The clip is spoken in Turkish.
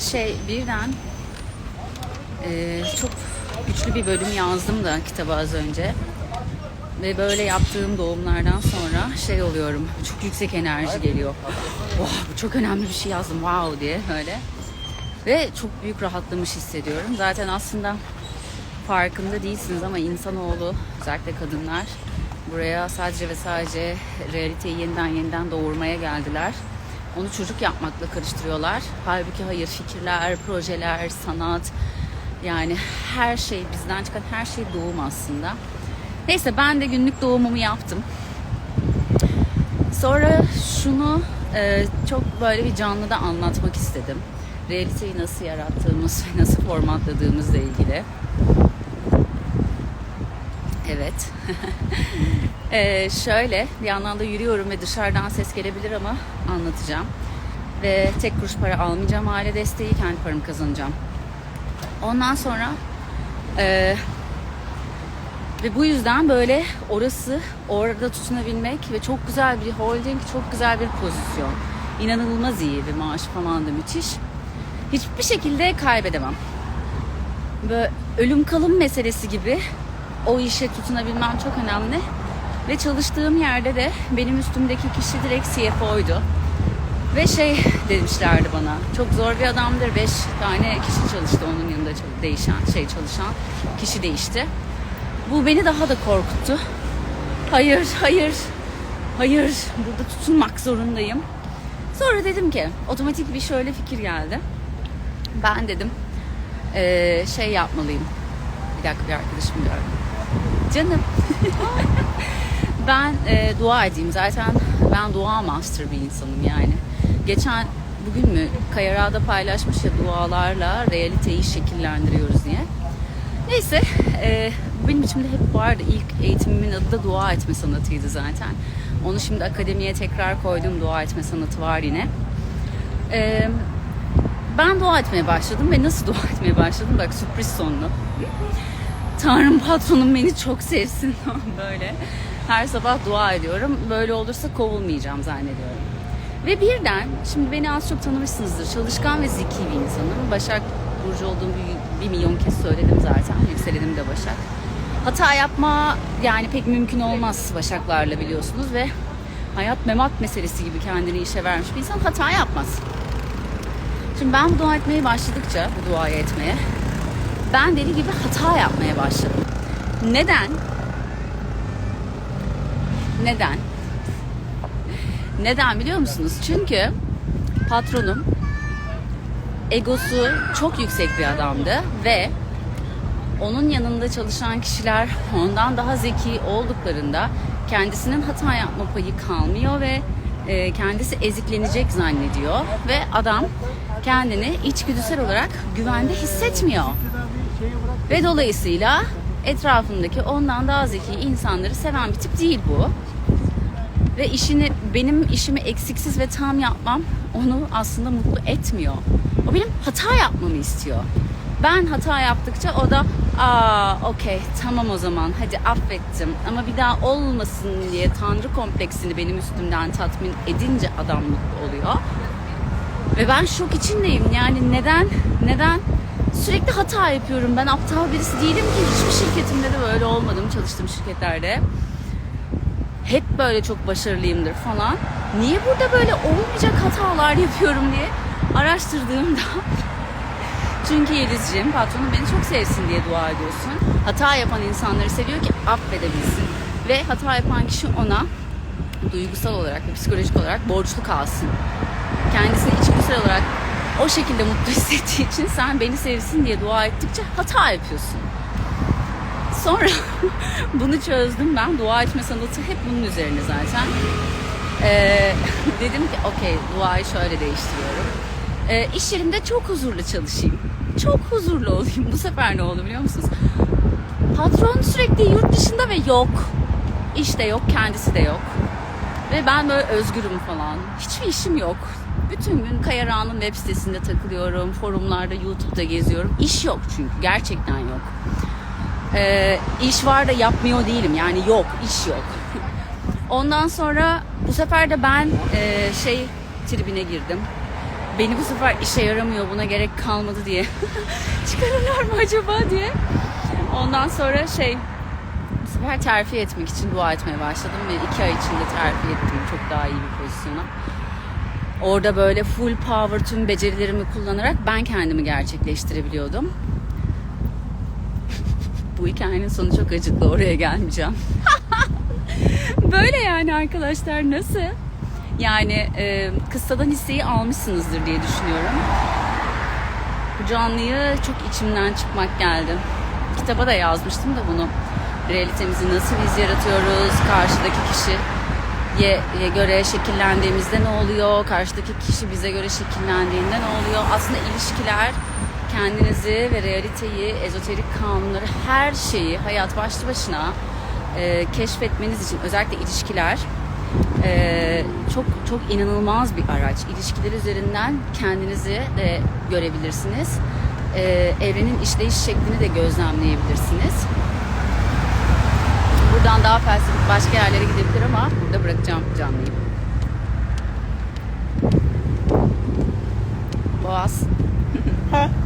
şey birden e, çok güçlü bir bölüm yazdım da kitaba az önce. Ve böyle yaptığım doğumlardan sonra şey oluyorum. Çok yüksek enerji geliyor. Oh, bu çok önemli bir şey yazdım wow diye böyle. Ve çok büyük rahatlamış hissediyorum. Zaten aslında farkında değilsiniz ama insanoğlu özellikle kadınlar buraya sadece ve sadece realiteyi yeniden yeniden doğurmaya geldiler. Onu çocuk yapmakla karıştırıyorlar. Halbuki hayır fikirler, projeler, sanat yani her şey bizden çıkan her şey doğum aslında. Neyse ben de günlük doğumumu yaptım. Sonra şunu e, çok böyle bir canlıda anlatmak istedim. Realiteyi nasıl yarattığımız ve nasıl formatladığımızla ilgili. Evet. e, şöyle bir yandan da yürüyorum ve dışarıdan ses gelebilir ama anlatacağım. Ve tek kuruş para almayacağım aile desteği kendi paramı kazanacağım. Ondan sonra e, ve bu yüzden böyle orası orada tutunabilmek ve çok güzel bir holding, çok güzel bir pozisyon. İnanılmaz iyi bir maaş falan da müthiş. Hiçbir şekilde kaybedemem. Böyle ölüm kalım meselesi gibi o işe tutunabilmem çok önemli. Ve çalıştığım yerde de benim üstümdeki kişi direkt CFO'ydu. Ve şey demişlerdi bana, çok zor bir adamdır. Beş tane kişi çalıştı onun yanında değişen, şey çalışan kişi değişti. Bu beni daha da korkuttu. Hayır, hayır, hayır. Burada tutunmak zorundayım. Sonra dedim ki, otomatik bir şöyle fikir geldi. Ben dedim, eee, şey yapmalıyım. Bir dakika bir arkadaşım gördüm. Canım. ben eee, dua edeyim. Zaten ben dua master bir insanım yani. Geçen bugün mü Kayara'da paylaşmış ya dualarla realiteyi şekillendiriyoruz diye. Neyse, e, benim içimde hep vardı. İlk eğitimimin adı da dua etme sanatıydı zaten. Onu şimdi akademiye tekrar koydum. Dua etme sanatı var yine. E, ben dua etmeye başladım ve nasıl dua etmeye başladım? Bak sürpriz sonlu. Tanrım patronum beni çok sevsin böyle. Her sabah dua ediyorum. Böyle olursa kovulmayacağım zannediyorum. Ve birden, şimdi beni az çok tanımışsınızdır. Çalışkan ve zeki bir insanım. Başak Burcu olduğumu bir, bir milyon kez söyledim zaten. Yükselenim de Başak. Hata yapma yani pek mümkün olmaz Başaklarla biliyorsunuz ve hayat memat meselesi gibi kendini işe vermiş bir insan hata yapmaz. Şimdi ben bu dua etmeye başladıkça, bu duayı etmeye, ben deli gibi hata yapmaya başladım. Neden? Neden? Neden biliyor musunuz? Çünkü patronum egosu çok yüksek bir adamdı ve onun yanında çalışan kişiler ondan daha zeki olduklarında kendisinin hata yapma payı kalmıyor ve e, kendisi eziklenecek zannediyor ve adam kendini içgüdüsel olarak güvende hissetmiyor. Ve dolayısıyla etrafındaki ondan daha zeki insanları seven bir tip değil bu. Ve işini benim işimi eksiksiz ve tam yapmam onu aslında mutlu etmiyor. O benim hata yapmamı istiyor. Ben hata yaptıkça o da aa okey tamam o zaman hadi affettim ama bir daha olmasın diye tanrı kompleksini benim üstümden tatmin edince adam mutlu oluyor. Ve ben şok içindeyim. Yani neden neden sürekli hata yapıyorum? Ben aptal birisi değilim ki. Hiçbir şirketimde de böyle olmadım çalıştığım şirketlerde. Hep böyle çok başarılıyımdır falan. Niye burada böyle olmayacak hatalar yapıyorum diye araştırdığımda çünkü Yelizciğim patronum beni çok sevsin diye dua ediyorsun. Hata yapan insanları seviyor ki affedebilsin. Ve hata yapan kişi ona duygusal olarak ve psikolojik olarak borçlu kalsın. Kendisini içgüdüsel olarak o şekilde mutlu hissettiği için sen beni sevsin diye dua ettikçe hata yapıyorsun. Sonra bunu çözdüm ben. Dua etme sanatı hep bunun üzerine zaten. Ee, dedim ki okey duayı şöyle değiştiriyorum. Ee, iş yerinde çok huzurlu çalışayım. Çok huzurlu olayım. Bu sefer ne oldu biliyor musunuz? Patron sürekli yurt dışında ve yok. İşte yok, kendisi de yok. Ve ben böyle özgürüm falan. Hiçbir işim yok. Bütün gün Kayarağ'ın web sitesinde takılıyorum. Forumlarda, YouTube'da geziyorum. İş yok çünkü. Gerçekten yok. Ee, iş var da yapmıyor değilim. Yani yok, iş yok. Ondan sonra bu sefer de ben e, şey tribine girdim. beni bu sefer işe yaramıyor buna gerek kalmadı diye çıkarırlar mı acaba diye. Ondan sonra şey bu terfi etmek için dua etmeye başladım ve iki ay içinde terfi ettim çok daha iyi bir pozisyona. Orada böyle full power tüm becerilerimi kullanarak ben kendimi gerçekleştirebiliyordum. Bu hikayenin sonu çok acıklı oraya gelmeyeceğim. Böyle yani arkadaşlar nasıl? Yani e, kıssadan hisseyi almışsınızdır diye düşünüyorum. Bu canlıyı çok içimden çıkmak geldi. Kitaba da yazmıştım da bunu. Realitemizi nasıl biz yaratıyoruz? Karşıdaki kişiye göre şekillendiğimizde ne oluyor? Karşıdaki kişi bize göre şekillendiğinde ne oluyor? Aslında ilişkiler kendinizi ve realiteyi, ezoterik kanunları, her şeyi hayat başlı başına e, keşfetmeniz için özellikle ilişkiler e, çok çok inanılmaz bir araç. İlişkiler üzerinden kendinizi de görebilirsiniz. E, evrenin işleyiş şeklini de gözlemleyebilirsiniz. Buradan daha felsefik başka yerlere gidebilir ama burada bırakacağım canlıyı. Boğaz.